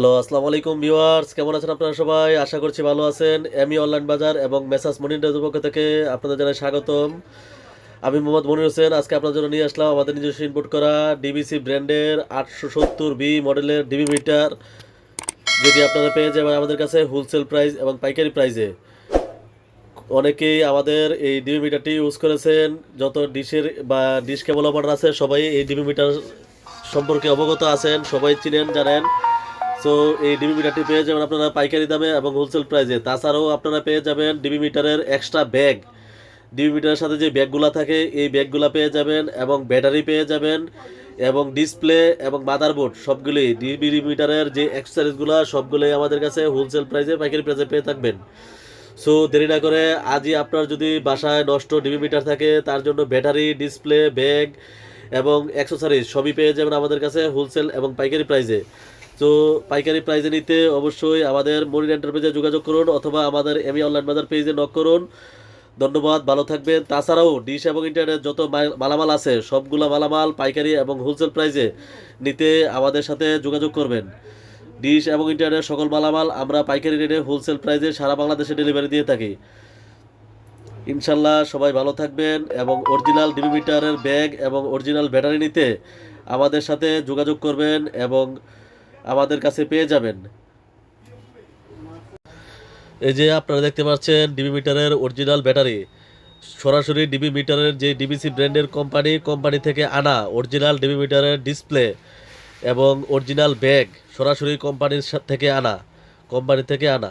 Hello, আসসালামু আলাইকুম viewers, কেমন আছেন আপনারা সবাই? আশা করছি ভালো আছেন। এমি অনলাইন বাজার এবং মেসাস মনিটারের পক্ষ থেকে আপনাদের জানাই স্বাগতম। আমি মোহাম্মদ মনির হোসেন, আজকে আপনাদের জন্য নিয়ে আসলাম আমাদের নিজস্ব ইনপুট করা ডিবিসি ব্র্যান্ডের আটশো সত্তর বি মডেলের ডিবি মিটার যেটি আপনারা পেয়ে যাবেন আমাদের কাছে হোলসেল প্রাইস এবং পাইকারি প্রাইসে অনেকেই আমাদের এই ডিবি মিটারটি ইউজ করেছেন। যত ডিশের বা ডিশ কেবল অপারেটর আছে, সবাই এই ডিবি মিটার সম্পর্কে অবগত আছেন, সবাই চিনেন, জানেন। সো এই ডিবি মিটারটি পেয়ে যাবেন আপনারা পাইকারি দামে এবং হোলসেল প্রাইসে তাছাড়াও আপনারা পেয়ে যাবেন ডিবি মিটারের এক্সট্রা ব্যাগ ডিবি মিটারের সাথে যে ব্যাগগুলো থাকে, এই ব্যাগগুলো পেয়ে যাবেন এবং ব্যাটারি পেয়ে যাবেন এবং ডিসপ্লে এবং মাদারবোর্ড সবগুলি ডিবি মিটারের যে অ্যাক্সেসরিজগুলো সবগুলোই আমাদের কাছে হোলসেল প্রাইসে পাইকারি প্রাইসে পেয়ে থাকবেন। সো দেরি না করে আজই আপনার যদি বাসায় নষ্ট ডিবি মিটার থাকে, তার জন্য ব্যাটারি ডিসপ্লে ব্যাগ এবং অ্যাক্সেসরিজ সবই পেয়ে যাবেন আমাদের কাছে হোলসেল এবং পাইকারি প্রাইসে তো পাইকারি প্রাইসে নিতে অবশ্যই আমাদের মনির এন্টারপ্রাইজে যোগাযোগ করুন অথবা আমাদের এমি অনলাইন বাজার পেজে নক করুন। ধন্যবাদ, ভালো থাকবেন। তাছাড়াও ডিশ এবং ইন্টারনেট যত মালামাল আছে, সবগুলা মালামাল পাইকারি এবং হোলসেল প্রাইজে নিতে আমাদের সাথে যোগাযোগ করবেন। ডিশ এবং ইন্টারনেট সকল মালামাল আমরা পাইকারি রেটে হোলসেল প্রাইজে সারা বাংলাদেশে ডেলিভারি দিয়ে থাকি। ইনশাল্লাহ সবাই ভালো থাকবেন এবং অরিজিনাল ডিবি মিটারের ব্যাগ এবং অরিজিনাল ব্যাটারি নিতে আমাদের সাথে যোগাযোগ করবেন এবং আমাদের কাছে পেয়ে যাবেন। এই যে আপনারা দেখতে পাচ্ছেন ডিবি মিটারের অরিজিনাল ব্যাটারি। সরাসরি ডিবি মিটারের যে ডিবিসি ব্র্যান্ডের কোম্পানি কোম্পানি থেকে আনা অরিজিনাল ডিবি মিটারের ডিসপ্লে এবং অরিজিনাল ব্যাগ সরাসরি কোম্পানির থেকে আনা, কোম্পানি থেকে আনা।